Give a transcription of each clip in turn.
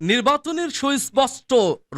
নির্বাচনের সুস্পষ্ট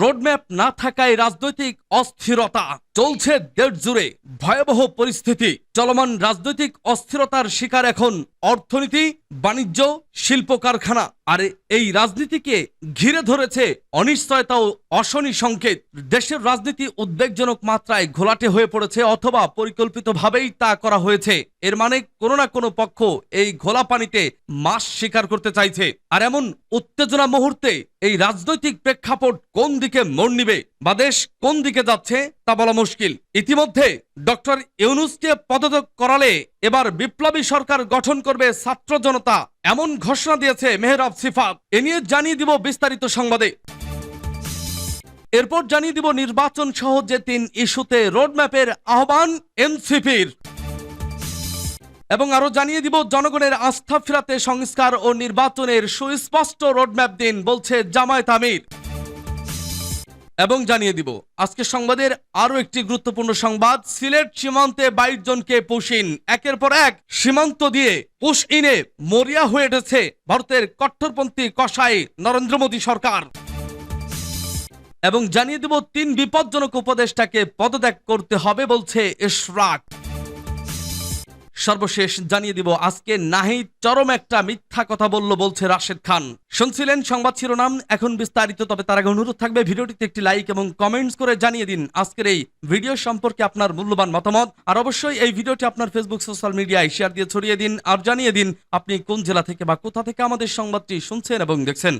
রোডম্যাপ না থাকায় রাজনৈতিক অস্থিরতা চলছে দেশ জুড়ে। ভয়াবহ পরিস্থিতি। চলমান রাজনৈতিক অস্থিরতার শিকার এখন অর্থনীতি, বাণিজ্য শিল্প কারখানা আর এই রাজনীতিকে ঘিরে ধরেছে অনিশ্চয়তা ও অশনি সংকেত। দেশের রাজনীতি উদ্বেগজনক মাত্রায় ঘোলাটে হয়ে পড়েছে অথবা পরিকল্পিতভাবেই তা করা হয়েছে। এর মানে কোনো না কোনো পক্ষ এই ঘোলা পানিতে মাস শিকার করতে চাইছে। আর এমন উত্তেজনা মুহূর্তে এই রাজনৈতিক প্রেক্ষাপট কোন দিকে মোড় নিবে বা দেশ কোন দিকে যাচ্ছে তা বলা মুশকিল। ইতিমধ্যে ডক্টর ইউনুসকে পদত্যাগ করালে এবার বিপ্লবী সরকার গঠন করবে ছাত্র জনতা এমন ঘোষণা দিয়েছে মেহরাব সিফাত। এ নিয়ে জানিয়ে দিব বিস্তারিত সংবাদে। এরপর জানিয়ে দিব নির্বাচন সহ যে তিন ইস্যুতে রোডম্যাপের আহ্বান এনসিপির। এবং আরও জানিয়ে দিব, জনগণের আস্থা ফেরাতে সংস্কার ও নির্বাচনের সুস্পষ্ট রোডম্যাপ দিন, বলছে জামায়াত আমির। এবং জানিয়ে দিব আজকে সংবাদের আরও একটি গুরুত্বপূর্ণ সংবাদ, সিলেট সীমান্তে বাইশ জনকে পুশিন একের পর এক সীমান্ত দিয়ে পুশ ইনে মরিয়া হয়ে উঠেছে ভারতের কট্টরপন্থী কসাই নরেন্দ্র মোদী সরকার। এবং জানিয়ে দেব, তিন বিপজ্জনক উপদেষ্টাকে পদত্যাগ করতে হবে, বলছে ইশরাক। সর্বশেষ জানিয়ে দিব, আজকে নাহিদ চরম একটা মিথ্যা কথা বলল বলছে রাশেদ খান। শুনছিলেন সংবাদ শিরোনাম, এখন বিস্তারিত, তবে তার আগে অনুরোধ থাকবে, ভিডিওটিতে একটি লাইক এবং কমেন্টস করে জানিয়ে দিন। আজকের এই ভিডিও সম্পর্কে আপনার মূল্যবান মতামত, আর অবশ্যই এই ভিডিওটি আপনার ফেসবুক, সোশ্যাল মিডিয়ায় শেয়ার দিয়ে ছড়িয়ে দিন, আর জানিয়ে দিন আপনি কোন জেলা থেকে বা কোথা থেকে আমাদের সংবাদটি শুনছেন এবং দেখছেন।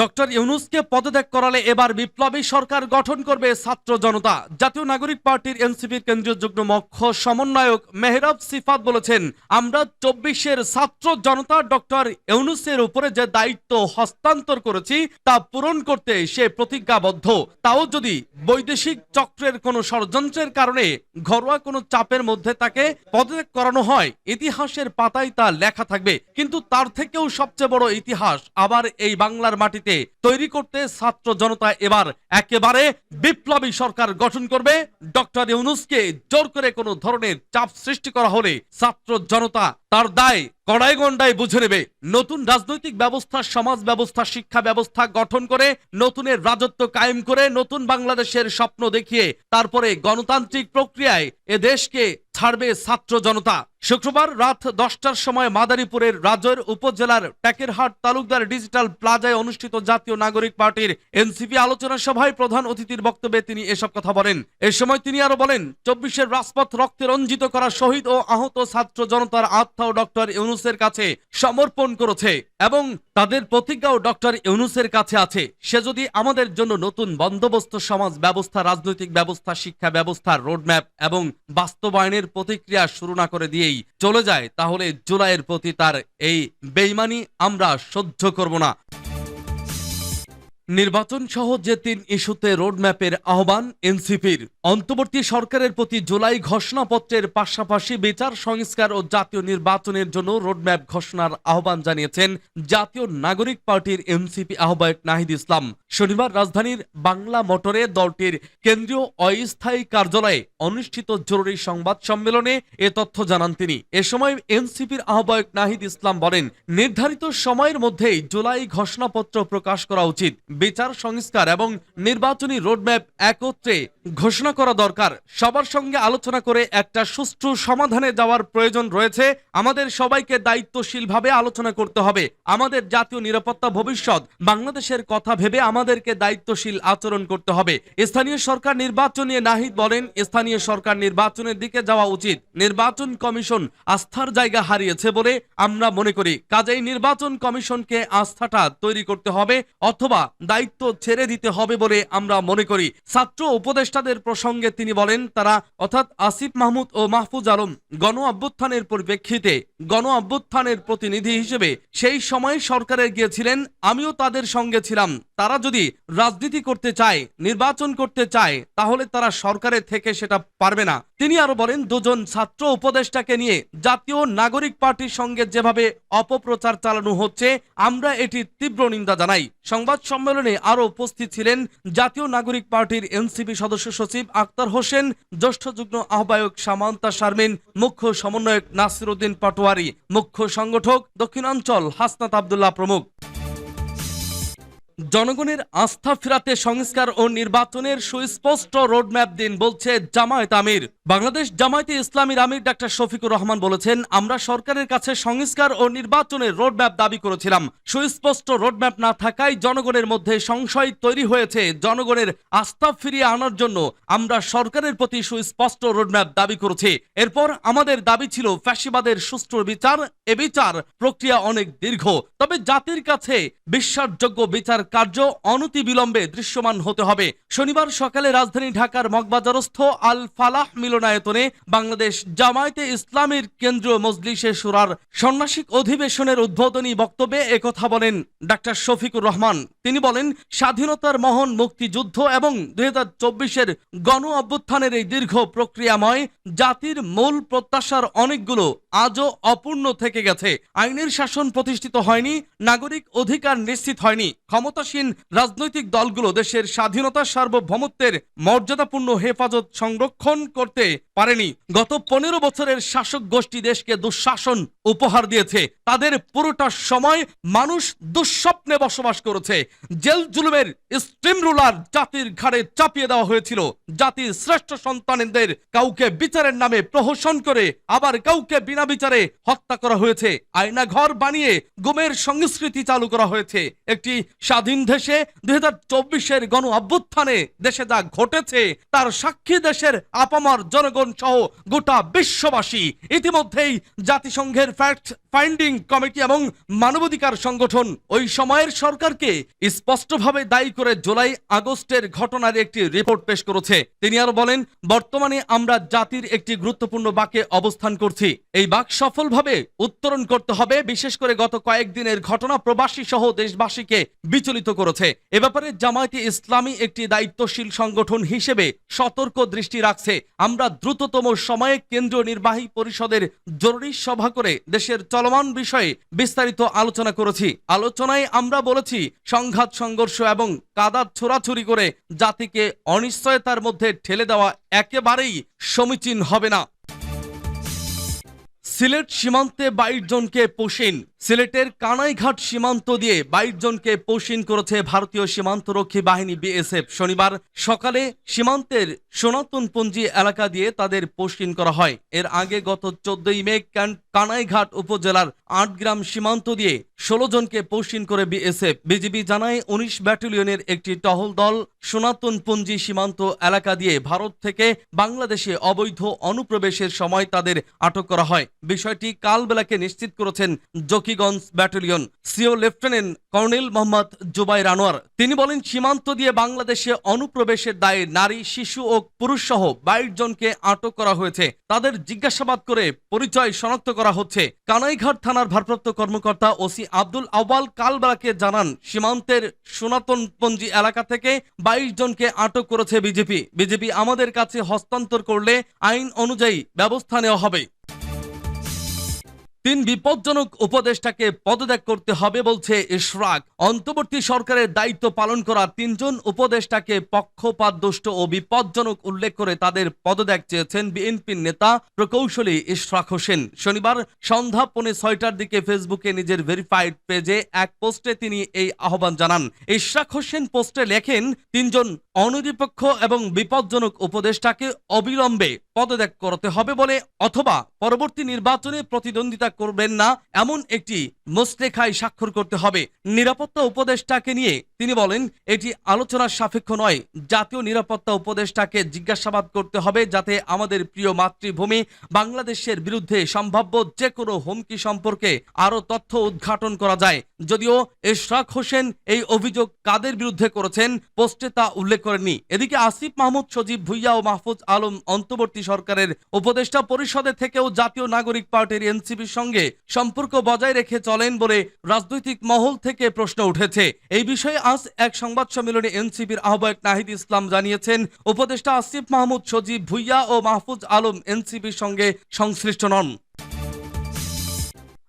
ডক্টর ইউনুসকে পদত্যাগ করালে এবার বিপ্লবী সরকার গঠন করবে ছাত্র জনতা। জাতীয় নাগরিক পার্টির এনসিপির কেন্দ্রীয় যুগ্ম মক্ষ সমন্বয়ক মেহরাব সিফাত বলেছেন, আমরা চব্বিশের ছাত্র জনতা ডক্টর ইউনুসের উপরে যে দায়িত্ব হস্তান্তর করেছি, তা পূরণ করতে সে প্রতিজ্ঞাবদ্ধ। তাও যদি বৈদেশিক চক্রের কোনো ষড়যন্ত্রের কারণে ঘরোয়া কোনো চাপের মধ্যে তাকে পদত্যাগ করানো হয়, ইতিহাসের পাতায় তা লেখা থাকবে। কিন্তু তার থেকেও সবচেয়ে বড় ইতিহাস আবার এই বাংলার মাটিতে। তৈরি করতে ছাত্র জনতা এবার একেবারে বিপ্লবী সরকার গঠন করবে। ডক্টর ইউনুসকে জোর করে কোনো ধরনের চাপ সৃষ্টি করা হলে ছাত্র জনতা তার দায় কড়াই গন্ডায় বুঝে নেবে, নতুন রাজনৈতিক ব্যবস্থা, সমাজ ব্যবস্থা, শিক্ষা ব্যবস্থা গঠন করে, নতুনের রাজত্ব কায়েম করে, নতুন বাংলাদেশের স্বপ্ন দেখিয়ে, তারপরে গণতান্ত্রিক প্রক্রিয়ায় এ দেশকে ছাড়বে ছাত্র জনতা। শুক্রবার রাত দশটার সময় মাদারীপুরের রাজৈর উপজেলার ট্যাকেরহাট তালুকদার ডিজিটাল প্লাজায় অনুষ্ঠিত জাতীয় নাগরিক পার্টির এনসিপি আলোচনা সভায় প্রধান অতিথির বক্তব্যে তিনি এসব কথা বলেন। এ সময় তিনি আরও বলেন, চব্বিশের রাজপথ রক্তে রঞ্জিত করা শহীদ ও আহত ছাত্র জনতার আত্মাও ডক্টর ইউনুসের কাছে সমর্পণ করেছে এবং তাদের প্রতিজ্ঞাও ডক্টর ইউনুসের কাছে আছে। সে যদি আমাদের জন্য নতুন বন্দোবস্ত, সমাজ ব্যবস্থা, রাজনৈতিক ব্যবস্থা, শিক্ষা ব্যবস্থা, রোডম্যাপ এবং বাস্তবায়নের প্রতিক্রিয়া শুরু না করে দিয়েই চলে যায়, তাহলে জুলাইয়ের প্রতি তার এই বেইমানি আমরা সহ্য করব না। নির্বাচন সহ যে তিন ইস্যুতে রোডম্যাপের আহ্বান এনসিপির। অন্তর্বর্তী সরকারের প্রতি জুলাই ঘোষণাপত্রের পাশাপাশি বিচার, সংস্কার ও জাতীয় নির্বাচনের জন্য রোডম্যাপ ঘোষণার আহ্বান জানিয়েছেন জাতীয় নাগরিক পার্টির এনসিপি আহ্বায়ক নাহিদ ইসলাম। শনিবার রাজধানীর বাংলা মোটরে দলটির কেন্দ্রীয় অস্থায়ী কার্যালয়ে অনুষ্ঠিত জরুরি সংবাদ সম্মেলনে এ তথ্য জানান তিনি। এ সময় এনসিপির আহ্বায়ক নাহিদ ইসলাম বলেন, নির্ধারিত সময়ের মধ্যেই জুলাই ঘোষণাপত্র প্রকাশ করা উচিত। বিচার, সংস্কার এবং নির্বাচনী রোডম্যাপ একত্রে ঘোষণা করা দরকার। সবার সঙ্গে আলোচনা করে একটা সুষ্ঠু সমাধানে যাওয়ার প্রয়োজন রয়েছে। আমাদের সবাইকে দায়িত্বশীলভাবে আলোচনা করতে হবে। আমাদের জাতীয় নিরাপত্তা ভবিষ্যৎ, বাংলাদেশের কথা ভেবে আমাদেরকে দায়িত্বশীল আচরণ করতে হবে। স্থানীয় সরকার নির্বাচন নিয়ে নাহিদ বলেন, স্থানীয় সরকার নির্বাচনের দিকে যাওয়া উচিত। নির্বাচন কমিশন আস্থার জায়গা হারিয়েছে বলে আমরা মনে করি। কাজেই নির্বাচন কমিশনকে আস্থাটা তৈরি করতে হবে অথবা দায়িত্ব ছেড়ে দিতে হবে বলে আমরা মনে করি। ছাত্র উপদেষ্টাদের প্রসঙ্গে তিনি বলেন তারা অর্থাৎ আসিফ মাহমুদ ও মাহফুজ আলম গণ অভ্যুত্থানের পরিপ্রেক্ষিতে গণ অভ্যুত্থানের প্রতিনিধি হিসেবে সেই সময় সরকারে গিয়েছিলেন, আমিও তাদের সঙ্গে ছিলাম। তারা যদি রাজনীতি করতে চায়, নির্বাচন করতে চায়, তাহলে তারা সরকারের থেকে সেটা পারবে না। তিনি আরও বলেন, দুজন ছাত্র উপদেষ্টাকে নিয়ে জাতীয় নাগরিক পার্টির সঙ্গে যেভাবে অপপ্রচার চালানো হচ্ছে, আমরা এটি তীব্র নিন্দা জানাই। সংবাদ সম্মেলনে আরও উপস্থিত ছিলেন জাতীয় নাগরিক পার্টির এনসিপি সদস্য সচিব আক্তার হোসেন, জ্যেষ্ঠ যুগ্ম আহ্বায়ক সামান্তা শারমিন, মুখ্য সমন্বয়ক নাসির উদ্দিন পাটোয়ারি মুখ্য সংগঠক দক্ষিণাঞ্চল হাসনাত আবদুল্লাহ প্রমুখ। জনগণের আস্থা ফেরাতে সংস্কার ও নির্বাচনের সুস্পষ্ট রোডম্যাপ দিন বলছে জামায়াত আমির। বাংলাদেশ জামায়াতে ইসলামীর আমির ডাক্তার শফিকুর রহমান বলেছেন, আমরা সরকারের কাছে সংস্কার ও নির্বাচনের রোডম্যাপ দাবি করেছিলাম। সুস্পষ্ট রোডম্যাপ না থাকায় জনগণের মধ্যে সংশয় তৈরি হয়েছে। জনগণের আস্থা ফিরিয়ে আনার জন্য আমরা সরকারের প্রতি সুস্পষ্ট রোডম্যাপ দাবি করেছি। এরপর আমাদের দাবি ছিল, ফ্যাসিবাদের সুষ্ঠু বিচার, এ বিচার প্রক্রিয়া অনেক দীর্ঘ। তবে জাতির কাছে বিশ্বাসযোগ্য বিচার কার্য অনতি বিলম্বে দৃশ্যমান হতে হবে। শনিবার সকালে রাজধানী ঢাকার মগবাজারস্থ আল ফালাহ মিলনায়তনে বাংলাদেশ জামায়াতে ইসলামের কেন্দ্রীয় মজলিসে সুরার সন্ন্যাসিক অধিবেশনের উদ্বোধনী বক্তব্যে একথা বলেন ডাক্তার শফিকুর রহমান। তিনি বলেন, স্বাধীনতার মহান মুক্তিযুদ্ধ এবং দুই হাজার চব্বিশের গণ অভ্যুত্থানের এই দীর্ঘ প্রক্রিয়াময় জাতির মূল প্রত্যাশার অনেকগুলো আজও অপূর্ণ থেকে গেছে। আইনের শাসন প্রতিষ্ঠিত হয়নি, নাগরিক অধিকার নিশ্চিত হয়নি ক্ষমতাসীন রাজনৈতিক দলগুলো দেশের স্বাধীনতা সার্বভৌমত্বের মর্যাদাপূর্ণ হেফাজত সংরক্ষণ করতে পারেনি। গত পনেরো বছরের শাসক গোষ্ঠী দেশকে দুঃশাসন উপহার দিয়েছে। তাদের পুরোটা সময় মানুষ দুঃস্বপ্নে বসবাস করেছে। জেল জুলুমের স্ট্রিম রুলার জাতির ঘাড়ে চাপিয়ে দেওয়া হয়েছিল। জাতির শ্রেষ্ঠ সন্তানদের কাউকে বিচারের নামে প্রহসন করে আবার কাউকে বিনা বিচারে হত্যা করা হয়েছে। আয়না ঘর বানিয়ে গুমের সংস্কৃতি চালু করা হয়েছে। একটি স্বাধীন দেশে দুই হাজার চব্বিশের গণ অভ্যুত্থানে দেশে যা ঘটেছে, তার সাক্ষী দেশের আপামার জনগণ সহ গোটা বিশ্ববাসী। ইতিমধ্যেই জাতিসংঘের ফ্যাক্ট ফাইন্ডিং কমিটি এবং মানবাধিকার সংগঠন ওই সময়ের সরকারকে স্পষ্টভাবে দায়ী করে জুলাই আগস্টের ঘটনার একটি রিপোর্ট পেশ করেছে। তিনি আরও বলেন, বর্তমানে আমরা জাতির একটি গুরুত্বপূর্ণ বাকে অবস্থান করছি। এই বাক সফলভাবে উত্তরণ করতে হবে। বিশেষ করে গত কয়েকদিনের ঘটনা প্রবাসী সহ দেশবাসীকে বিচলিত করেছে। এ ব্যাপারে জামায়াতে ইসলামী একটি দায়িত্বশীল সংগঠন হিসেবে সতর্ক দৃষ্টি রাখছে। আমরা দ্রুততম সময়ে কেন্দ্রীয় নির্বাহী পরিষদের জরুরি সভা করে দেশের চলমান বিষয়ে বিস্তারিত আলোচনা করেছি। আলোচনায় আমরা বলেছি, সংঘাত, সংঘর্ষ এবং কাদা ছোড়াছুরি করে জাতিকে অনিশ্চয়তার মধ্যে ঠেলে দেওয়া একেবারেই সমীচীন হবে না। সিলেট সীমান্তে বাইশ জনকে পোষিন। সিলেটের কানাইঘাট সীমান্ত দিয়ে বাইশ জনকে পোষিন করেছে ভারতীয় সীমান্তরক্ষী বাহিনী বিএসএফ। শনিবার সকালে সীমান্তের সনাতনপঞ্জি এলাকা দিয়ে তাদের পোষিন করা হয়। এর আগে গত চোদ্দই মে কান- কানাইঘাট উপজেলার আট গ্রাম সীমান্ত দিয়ে ষোলো জনকে পোষিন করে বিএসএফ। বিজিবি জানায়, উনিশ ব্যাটালিয়নের একটি টহল দল সনাতনপঞ্জি সীমান্ত এলাকা দিয়ে ভারত থেকে বাংলাদেশে অবৈধ অনুপ্রবেশের সময় তাদের আটক করা হয়। বিষয়টি কালবেলাকে নিশ্চিত করেছেন Zakiganj battalion CO lieutenant colonel Mohammad Zubair Anwar তিনি বলেন, সীমান্ত দিয়ে বাংলাদেশে অনুপ্রবেশের দায়ে নারী, শিশু ও পুরুষ সহ বাইশ জনকে আটক করা হয়েছে। তাদের জিজ্ঞাসাবাদ করে পরিচয় শনাক্ত করা হচ্ছে। কানাইঘাট থানার ভারপ্রাপ্ত কর্মকর্তা ওসি আব্দুল আওয়াল কালবেলাকে জানান, সীমান্তের সনাতনপঞ্জি এলাকা থেকে বাইশ জনকে আটক করেছে বিজেপি। বিজেপি আমাদের কাছে হস্তান্তর করলে আইন অনুযায়ী ব্যবস্থা নেওয়া হবে। তিন বিপজ্জনক উপদেষ্টাকে পদত্যাগ করতে হবে বলছে ইশরাক। অন্তর্বর্তী সরকারের দায়িত্ব পালন করা তিনজন উপদেষ্টাকে পক্ষপাত দুষ্ট ও বিপজ্জনক উল্লেখ করে তাদের পদত্যাগ চেয়েছেন বিএনপির নেতা প্রকৌশলী ইশরাক হোসেন। শনিবার সন্ধ্যা পৌনে ছয়টার দিকে ফেসবুকে নিজের ভেরিফাইড পেজে এক পোস্টে তিনি এই আহ্বান জানান। ইশরাক হোসেন পোস্টে লেখেন, তিনজন অনিরপেক্ষ এবং বিপজ্জনক উপদেষ্টাকে অবিলম্বে পদত্যাগ করতে হবে বলে অথবা পরবর্তী নির্বাচনে প্রতিদ্বন্দ্বিতা করবেন না, এমন একটি মোস্টেখায় স্বাক্ষর করতে হবে। নিরাপত্তা উপদেষ্টাকে নিয়ে তিনি বলেন, এটি আলোচনার সাপেক্ষ নয়। জাতীয় নিরাপত্তা উপদেষ্টাকে জিজ্ঞাসাবাদ করতে হবে যাতে আমাদের প্রিয় মাতৃভূমি বাংলাদেশের বিরুদ্ধে সম্ভাব্য যে কোনো হুমকি সম্পর্কে আরও তথ্য উদ্ঘাটন করা যায়। যদিও এশরাক হোসেন এই অভিযোগ কাদের বিরুদ্ধে করেছেন, পোস্টে তা উল্লেখ করেননি। এদিকে আসিফ মাহমুদ, সজীব ভুইয়া ও মাহফুজ আলম অন্তর্বর্তী সরকারের উপদেষ্টা পরিষদে থেকেও জাতীয় নাগরিক পার্টির এনসিপির সঙ্গে সম্পর্ক বজায় রেখে চলেন বলে রাজনৈতিক মহল থেকে প্রশ্ন উঠেছে। এই বিষয়ে আজ এক সংবাদ সম্মেলনে এনসিপির আহ্বায়ক নাহিদ ইসলাম জানিয়েছেন, উপদেষ্টা আসিফ মাহমুদ সজীব ভুইয়া ও মাহফুজ আলম এনসিপির সঙ্গে সংশ্লিষ্ট নন।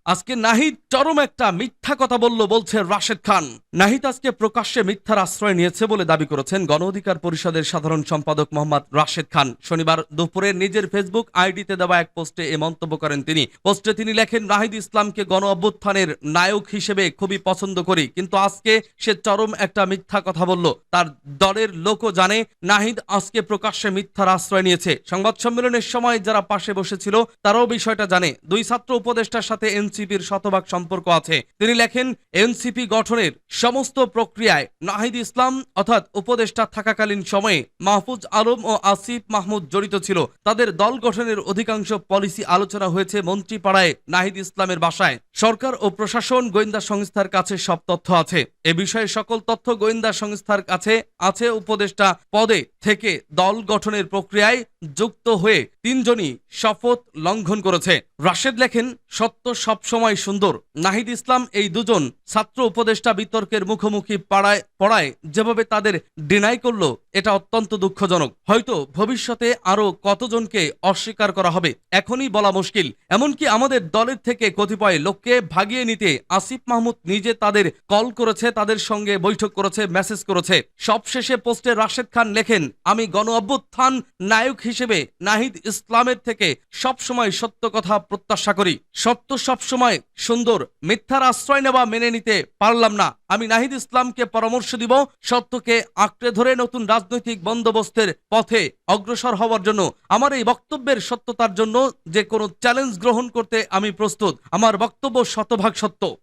আজকে নাহিদ চরম একটা মিথ্যা কথা বলল বলছে রাশেদ খান। নাহিদ আজকে প্রকাশ্যে মিথ্যার আশ্রয় নিয়েছে বলে দাবি করেছেন গণ অধিকার পরিষদের সাধারণ সম্পাদক মোহাম্মদ রাশেদ খান। শনিবার দুপুরে নিজের ফেসবুক আইডিতে দেওয়া এক পোস্টে এ মন্তব্য করেন তিনি। পোস্টে তিনি লেখেন, নাহিদ ইসলামকে গণ অভ্যুত্থানের নায়ক হিসেবে খুবই পছন্দ করি, কিন্তু আজকে সে চরম একটা মিথ্যা কথা বলল। তার দলের লোকও জানে, নাহিদ আজকে প্রকাশ্যে মিথ্যার আশ্রয় নিয়েছে। সংবাদ সম্মেলনের সময় যারা পাশে বসেছিল, তারাও বিষয়টা জানে। দুই ছাত্র উপদেষ্টার সাথে এনসিপির শতভাগ সম্পর্ক আছে। তিনি লেখেন, এনসিপি গঠনের সমস্ত প্রক্রিয়ায় নাহিদ ইসলাম অর্থাৎ উপদেষ্টা থাকাকালীন সময়ে মাহফুজ আলম ও আসিফ মাহমুদ জড়িত ছিল। তাদের দল গঠনের অধিকাংশ পলিসি আলোচনা হয়েছে মন্ত্রীপাড়ায় নাহিদ ইসলামের বাসায়। সরকার ও প্রশাসন গোয়েন্দা সংস্থার কাছে সব তথ্য আছে। এ বিষয়ে সকল তথ্য গোয়েন্দা সংস্থার কাছে আছে। উপদেষ্টা পদে থেকে দল গঠনের প্রক্রিয়ায় যুক্ত হয়ে তিনজনই শপথ লঙ্ঘন করেছে। রাশেদ লেখেন, সত্য সবসময় সুন্দর। নাহিদ ইসলাম, এই দুজন ছাত্র উপদেষ্টা বিতর্কের মুখোমুখি পাড়ায় পড়ায় যেভাবে তাদের ডিনাই করল, এটা অত্যন্ত দুঃখজনক। হয়তো ভবিষ্যতে আরও কতজনকে অস্বীকার করা হবে, এখনই বলা মুশকিল। এমনকি আমাদের দলের থেকে কতিপয় লোককে ভাগিয়ে নিতে আসিফ মাহমুদ নিজে তাদের কল করেছে, তাদের সঙ্গে বৈঠক করেছে, মেসেজ করেছে। সবশেষে পোস্টে রাশেদ খান লেখেন, আমি গণ অভ্যুত্থান নায়ক হিসেবে নাহিদ ইসলামের থেকে সবসময় সত্য কথা প্রত্যাশা করি। সত্য সবসময় সুন্দর, মিথ্যার আশ্রয় নেওয়া মেনে নিতে পারলাম না। আমি নাহিদ ইসলামকে পরামর্শ দিব সত্যকে আঁকড়ে ধরে নতুন রাজনৈতিক বন্দোবস্তের পথে অগ্রসর হওয়ার জন্য। আমার এই বক্তব্যের সত্যতার জন্য যে কোনো চ্যালেঞ্জ গ্রহণ করতে আমি প্রস্তুত। আমার বক্তব্য শতভাগ সত্য।